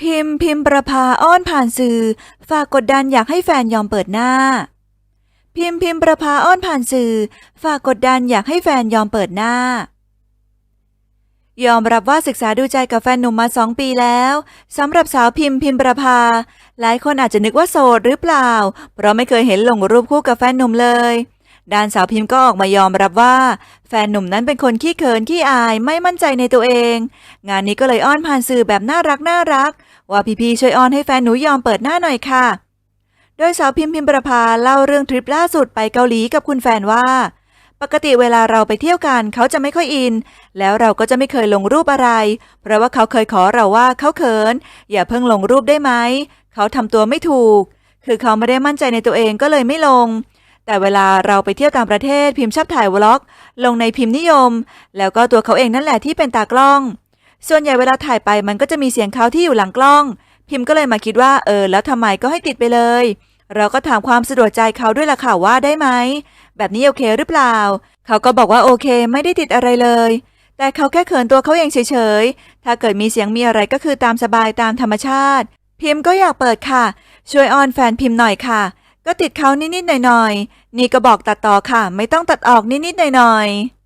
พิมพ์พิมพ์ประภาอ้อนผ่านสื่อ ฝากกดดันอยากให้แฟนยอมเปิดหน้า พิมพ์พิมพ์ประภาอ้อนผ่านสื่อ ฝากกดดันอยากให้แฟนยอมเปิดหน้า ยอมรับว่าศึกษาดูใจกับแฟนหนุ่มมาสองปีแล้วสำหรับสาวพิมพ์พิมพ์ประภา หลายคนอาจจะนึกว่าโสดหรือเปล่า เพราะไม่เคยเห็นลงรูปคู่กับแฟนหนุ่มเลย ด้านสาวพิมพ์ก็ออกมายอมรับว่า แฟนหนุ่มนั้นเป็นคนขี้เขินขี้อายไม่มั่นใจในตัวเอง งานนี้ก็เลยอ้อนผ่านสื่อแบบน่ารักน่ารัก ว่าพี่ๆช่วยอ้อนให้แฟนหนูยอมเปิดหน้าหน่อยค่ะ โดยสาวพิมพ์พิมประภาเล่าเรื่องทริปล่าสุดไปเกาหลีกับคุณแฟนว่า ปกติเวลาเราไปเที่ยวกันเขาจะไม่ค่อยอิน แล้วเราก็จะไม่เคยลงรูปอะไร เพราะว่าเขาเคยขอเราว่าเขาเขิน อย่าเพิ่งลงรูปได้ไหมเขาทำตัวไม่ถูก คือเขาไม่ได้มั่นใจในตัวเองก็เลยไม่ลง แต่เวลาเราไปเที่ยวต่างประเทศพิมพ์ชอบถ่ายวล็อก ลงในพิมพ์นิยม แล้วก็ตัวเขาเองนั่นแหละที่เป็นตากล้อง ส่วนใหญ่เวลาถ่ายไปมันก็จะมีเสียงเขาที่อยู่หลังกล้อง พิมพ์ก็เลยมาคิดว่าเออ แล้วทำไมก็ให้ติดไปเลย เราก็ถามความสะดวกใจเขาด้วยล่ะค่ะว่าได้ไหมแบบนี้โอเคหรือเปล่า เขาก็บอกว่าโอเค ไม่ได้ติดอะไรเลย แต่เขาแค่เขินตัวเขาเองเฉยๆ ถ้าเกิดมีเสียงมีอะไรก็คือตามสบายตามธรรมชาติ พิมพ์ก็อยากเปิดค่ะ ช่วยออนแฟนพิมพ์หน่อยค่ะ ก็ติดเขานิดๆหน่อยๆนี่ก็บอกตัดต่อค่ะ ไม่ต้องตัดออกนิดๆหน่อยๆ